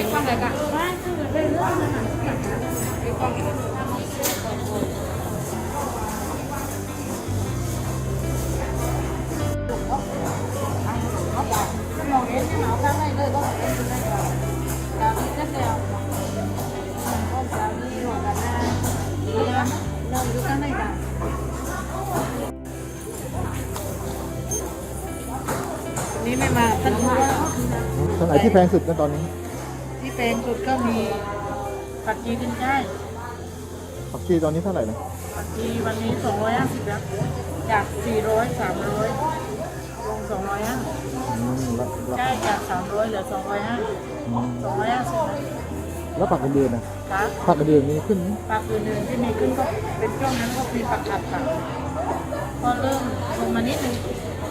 ไม่ต้องเลยกันไม่คือเรื่องอาหารไม่ต้องเห็นที่หนาวข้างในเลยก็เห็นที่นั่นก็ดาวนี้ก็เดียวก็ดาวนี้หลงกันหน้าเรื่องเรื่องอยู่ข้างในกันนี่ไม่มาตั้งนานตรงไหนที่แพงสุดกันตอนนี้ ที่เป็นสุดก็มีปักจีขึ้นใช่ายผักชีตอนนี้เท่าไหร่นะปักจีวันนี้สองร้อยห้าสิบแล้วจากสี่ร้อยสามร้อยลงสองร้อยห้าอืมแล้วแล้วใช่จากสามร้อยเหลือสองร้อยห้าอืมสองร้อยห้าสิบแล้วผักกระเดือนนะครับผักกระเดือนมีขึ้นไหมปลาอื่นๆที่มีขึ้นก็เป็นช่วงนั้นก็มีปลาขัดค่ะก็เริ่มลงมานิดนึง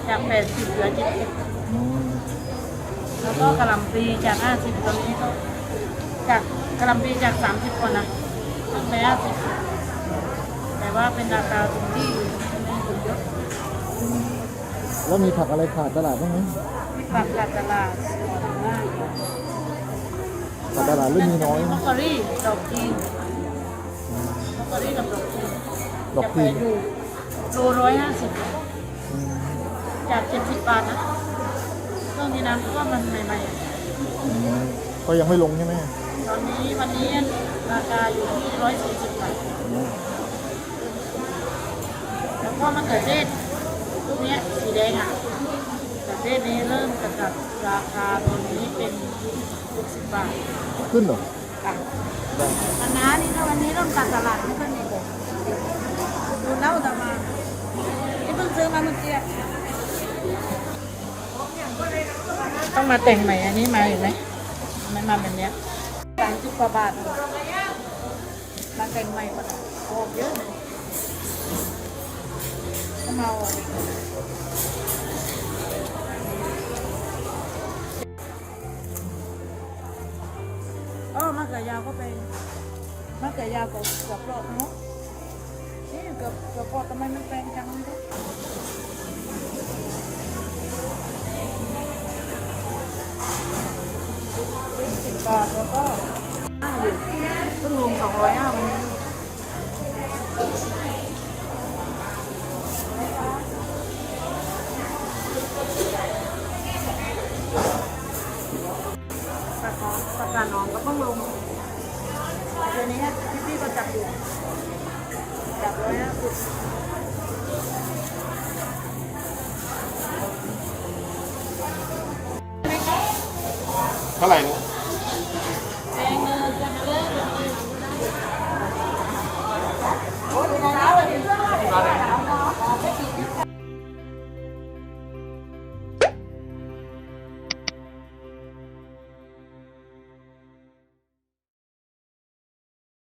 จากแปดสิบเหลือเจ็ดสิบอืม แล้วก็กระหลำปลีจากห้าสิบตอนนี้ก็จากกระหลำปลีจากสามสิบคนนะขึ้นไปห้าสิบแต่ว่าเป็นราคาตรงที่ไม่คนเยอะแล้วมีผักอะไรขาดตลาดบ้างไหมมีปลาขัดตลาดง่ายขาดตลาดเรื่องมีน้อยมอคคอรี่ดอกจีนมอคคอรี่กับดอกจีนดอกจีนจะไปอยู่โลร้อยห้าสิบอืมจากเจ็ดสิบบาทนะ ช่วงนี้น้ำก็มันใหม่ๆอะอืมก็ยังไม่ลงใช่ไหมตอนนี้วันนี้ราคาอยู่ที่ร้อยสี่สิบบาทอืมแล้วก็มะเขือเทศลูกเนี้ยสีแดงอะมะเขือเทศนี้เริ่มกระจัดราคาตอนนี้เป็นหกสิบบาทขึ้นเหรอค่ะอันน้านี่ถ้าวันนี้เริ่มการตลาดไม่ค่อยมีเลยดูเล่าแต่มาที่เพิ่งซื้อมาเมื่อกี้ ต้องมาแต่งใหม่อันนี้มาอยู่ไหมไม่มาแบบเนี้ยสามสิบกว่าบาทมาแต่งใหม่ก่อนโอ้เยอะเลยก็มาเอาเอมะเขือยาวก็เป็นมะเขือยาวกับกับปลอกเนาะนี่กับกับปลอกทำไมมันแพงจังเลย บาทแล้วก็ห้าอยู่เพิ่งลงสองร้อยห้าวันนี้ปากกาปากกาน้องก็เพิ่งลงเดี๋ยวนี้พี่พี่ๆก็จับอยู่ จับร้อยห้าสิบเท่าไหร่นะ